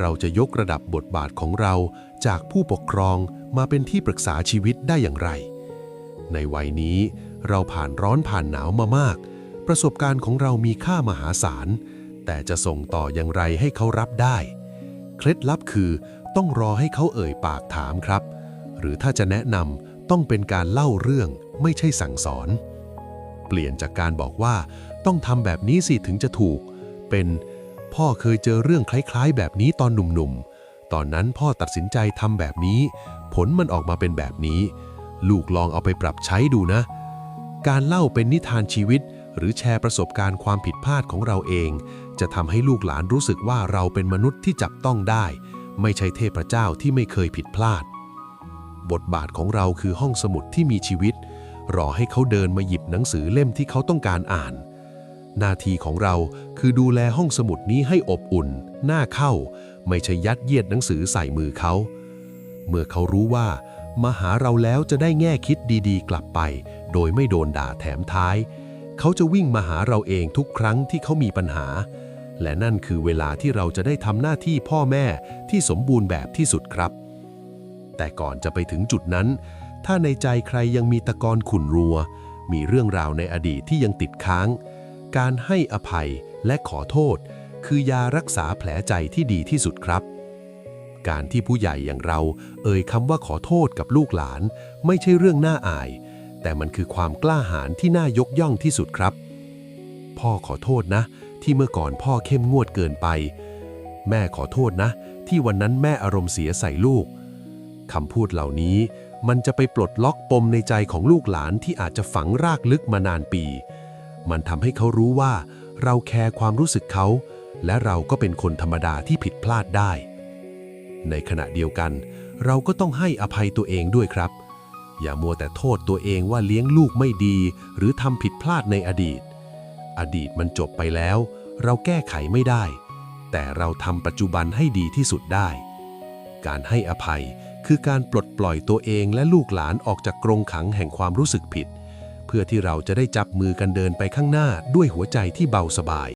เราจะยกระดับบทบาทของเราจากผู้ปกครองมาเป็นที่ปรึกษาชีวิตได้อย่างไร ในวัยนี้เราผ่านร้อนผ่านหนาวมามาก ประสบการณ์ของเรามีค่ามหาศาล แต่จะส่งต่ออย่างไรให้เขารับได้ เคล็ดลับคือต้องรอให้เขาเอ่ยปากถามครับ หรือถ้าจะแนะนำต้องเป็นการเล่าเรื่องไม่ใช่สั่งสอน เปลี่ยนจากการบอกว่า ต้องทำแบบนี้สิถึงจะถูก เป็น พ่อเคยเจอเรื่องคล้ายๆ แบบนี้ตอนหนุ่มๆ ตอนนั้นพ่อตัดสินใจทำแบบนี้ ผลมันออกมาเป็นแบบนี้ ลูกลองเอาไปปรับใช้ดูนะ การเล่าเป็นนิทานชีวิต หรือแชร์ประสบการณ์ความผิดพลาดของเราเอง จะทำให้ลูกหลานรู้สึกว่าเราเป็นมนุษย์ที่จับต้องได้ ไม่ใช่เทพเจ้าที่ไม่เคยผิดพลาด บทบาทของเราคือห้องสมุดที่มีชีวิต รอให้เขาเดินมาหยิบหนังสือเล่มที่เขาต้องการอ่าน หน้าที่ของเราคือดูแลห้องสมุดนี้ให้อบอุ่น น่าเข้า ไม่ใช่ยัดเยียดหนังสือใส่มือเขา เมื่อเขารู้ว่า มาหาเราแล้วจะได้แง่คิดดีๆ กลับไป โดยไม่โดนด่าแถมท้าย เขาจะวิ่งมาหาเราเองทุกครั้งที่เขามีปัญหา และนั่นคือเวลาที่เราจะได้ทำหน้าที่พ่อแม่ที่สมบูรณ์แบบที่สุดครับ แต่ก่อนจะไปถึงจุดนั้น ถ้าในใจใครยังมีตะกอนขุ่นรัว มีเรื่องราวในอดีตที่ยังติดค้าง การให้อภัยและขอโทษ คือยารักษาแผลใจที่ดีที่สุดครับ การที่ผู้ใหญ่อย่างเรา เอ่ยคำว่าขอโทษกับลูกหลาน ไม่ใช่เรื่องน่าอาย แต่มันคือความกล้าหาญที่น่ายกย่องที่สุดครับ พ่อขอโทษนะ ที่เมื่อก่อนพ่อเข้มงวดเกินไป แม่ขอโทษนะ ที่วันนั้นแม่อารมณ์เสียใส่ลูกคำพูดเหล่านี้มันจะไปปลดล็อกปมในใจของลูกหลานที่อาจจะฝังรากลึกมานานปี มันทำให้เขารู้ว่า เราแคร์ความรู้สึกเขา และเราก็เป็นคนธรรมดาที่ผิดพลาดได้ ในขณะเดียวกัน เราก็ต้องให้อภัยตัวเองด้วยครับ อย่ามัวแต่โทษตัวเองว่าเลี้ยงลูกไม่ดี หรือทำผิดพลาดในอดีต อดีตมันจบไปแล้ว เราแก้ไขไม่ได้ แต่เราทำปัจจุบันให้ดีที่สุดได้ การให้อภัยคือการปลดปล่อยตัวเองและลูกหลานออกจากกรงขังแห่งความรู้สึกผิด เพื่อที่เราจะได้จับมือกันเดินไปข้างหน้าด้วยหัวใจที่เบาสบาย